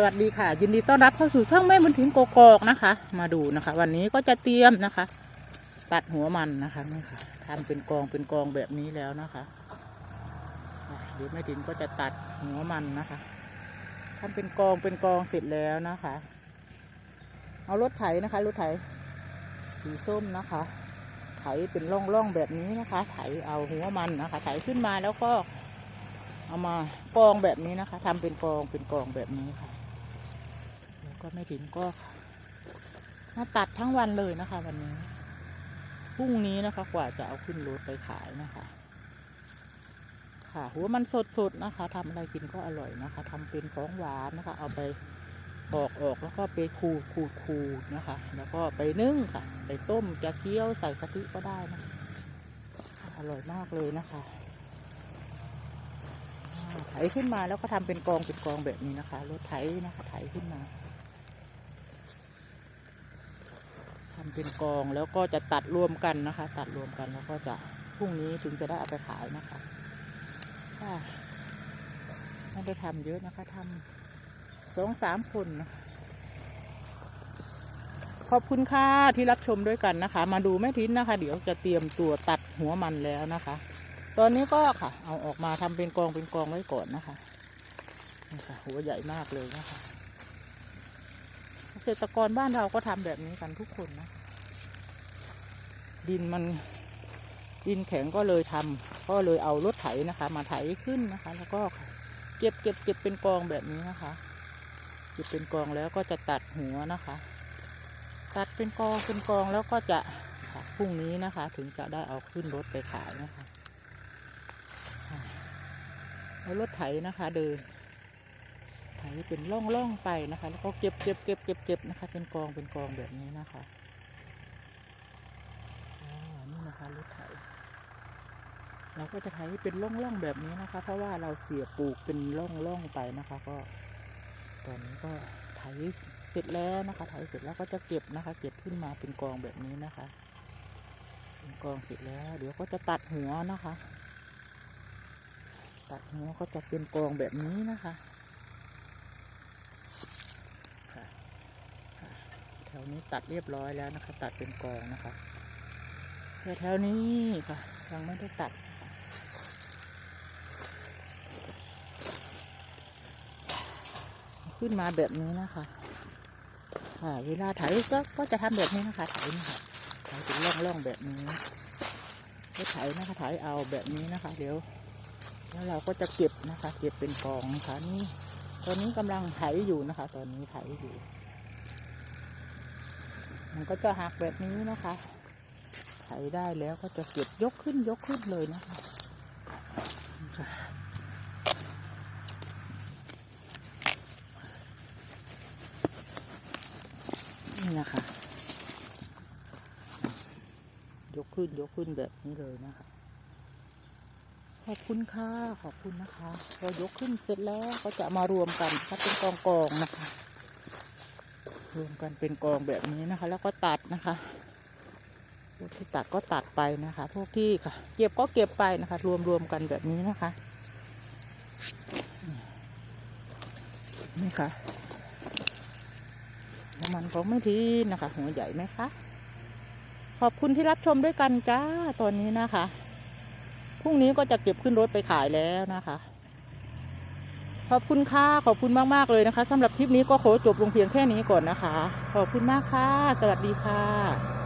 สวัสดีค่ะ ยินดีต้อนรับเข้าสู่ช่องแม่บุญถิ่นโกกอกนะคะ มาดูนะคะ วันนี้ก็จะเตรียมนะคะ ตัดหัวมันนะคะนี่ค่ะทำเป็นกองเป็นกองแบบนี้แล้วนะคะเดี๋ยวแม่ถิ่นก็จะตัดหัวมันนะคะทำเป็นกองเป็นกองเสร็จแล้วนะคะ เอารถไถนะคะรถไถสีส้มนะคะ ไถเป็นร่องๆแบบนี้นะคะ ไถเอาหัวมันนะคะ ไถขึ้นมาแล้วก็เอามากองแบบนี้นะคะทำเป็นกองเป็นกองแบบนี้ค่ะ ก็ไม่ถึงก็มาตัดทั้งวันเลยนะคะ วันนี้พรุ่งนี้นะคะ กว่าจะเอาขึ้นรถไปขายนะคะ ค่ะหัวมันสดๆนะคะทำอะไรกินก็อร่อยนะคะทำเป็นของหวานนะคะ เอาไปปอกออกแล้วก็ไปขูดขูดขูดนะคะ แล้วก็ไปนึ่งค่ะ ไปต้มจะเคี้ยวใส่กะทิก็ได้นะคะอร่อยมากเลยนะคะไถขึ้นมาแล้วก็ทำเป็นกองเป็นกองแบบนี้นะคะ รถไถนะคะไถขึ้นมาทำ เป็นกองแล้วก็จะตัดรวมกันนะคะ ตัดรวมกันแล้วก็จะพรุ่งนี้ถึงจะได้เอาไปขายนะคะค่ะไม่ได้ทำเยอะนะคะทำสองสามคนนะขอบคุณค่ะที่รับชมด้วยกันนะคะ มาดูแม่ทินนะคะ เดี๋ยวจะเตรียมตัวตัดหัวมันแล้วนะคะ ตอนนี้ก็ค่ะ เอาออกมาทำเป็นกองเป็นกองไว้ก่อนนะคะนี่ค่ะหัวใหญ่มากเลยนะคะ ษตรกรบ้านเราก็ทำแบบนี้กันทุกคนนะ ดินมันดินแข็งก็เลยทำก็เลยเอารถไถนะคะ มาไถขึ้นนะคะ แล้วก็เก็บเก็บเก็บเป็นกองแบบนี้นะคะเก็บเป็นกองแล้วก็จะตัดหัวนะคะ ตัดเป็นกองเป็นกองแล้วก็จะค่ะพรุ่งนี้นะคะ ถึงจะได้เอาขึ้นรถไปขายนะคะเอารถไถนะคะเดิน ไถเป็นร่องร่องๆไปนะคะ แล้วก็เก็บเก็บเก็บเก็บเก็บนะคะ เป็นกองเป็นกองแบบนี้นะคะนี่นะคะรถไถเราก็จะไถเป็นร่องร่องๆแบบนี้นะคะ เพราะว่าเราเสียปลูกเป็นร่องร่องๆไปนะคะ ก็ ตอนนี้ก็ไถเสร็จแล้วนะคะไถเสร็จแล้วก็จะเก็บนะคะ เก็บขึ้นมาเป็นกองแบบนี้นะคะ เป็นกองเสร็จแล้ว เดี๋ยวก็จะตัดหัวนะคะ ตัดหัวก็จะเป็นกองแบบนี้นะคะค่ะแถ วนี้ตัดเรียบร้อยแล้วนะคะ ตัดเป็นกองนะคะแต่แถวนี้ค่ะ ยังไม่ได้ตัดขึ้นมาแบบนี้นะคะค่ะเวลาไถก็ก็จะทำแบบนี้นะคะไถนี่ค่ะไถเป็นร่องๆแบบนี้ก็ไถนะคะไถเอาแบบนี้นะคะ เดี๋ยว แล้วเราก็จะเก็บนะคะ เก็บเป็นกองนะคะนี่ ตอนนี้กำลังไถอยู่นะคะ ตอนนี้ไถอยู่ มันก็จะหักแบบนี้นะคะไถได้แล้วก็จะเก็บยกขึ้นยกขึ้นเลยนะคะนี่นะคะ ยกขึ้นยกขึ้นแบบนี้เลยนะคะ ขอบคุณค่ะ ขอบคุณนะคะพอยกขึ้นเสร็จแล้วก็จะมารวมกันถ้าเป็นกองกองๆนะคะ รวมกันเป็นกองแบบนี้นะคะ แล้วก็ตัดนะคะ พวกที่ตัดก็ตัดไปนะคะ พวกที่ค่ะ เก็บก็เก็บไปนะคะ รวมรวมกันแบบนี้นะคะ นี่ค่ะน้ำมันของไม่ทีนะคะ หัวใหญ่ไหมคะ ขอบคุณที่รับชมด้วยกันจ้าตอนนี้นะคะ พรุ่งนี้ก็จะเก็บขึ้นรถไปขายแล้วนะคะ ขอบคุณค่ะ ขอบคุณมาก ๆ เลยนะคะสำหรับคลิปนี้ก็ขอจบลงเพียงแค่นี้ก่อนนะคะ ขอบคุณมากค่ะ สวัสดีค่ะ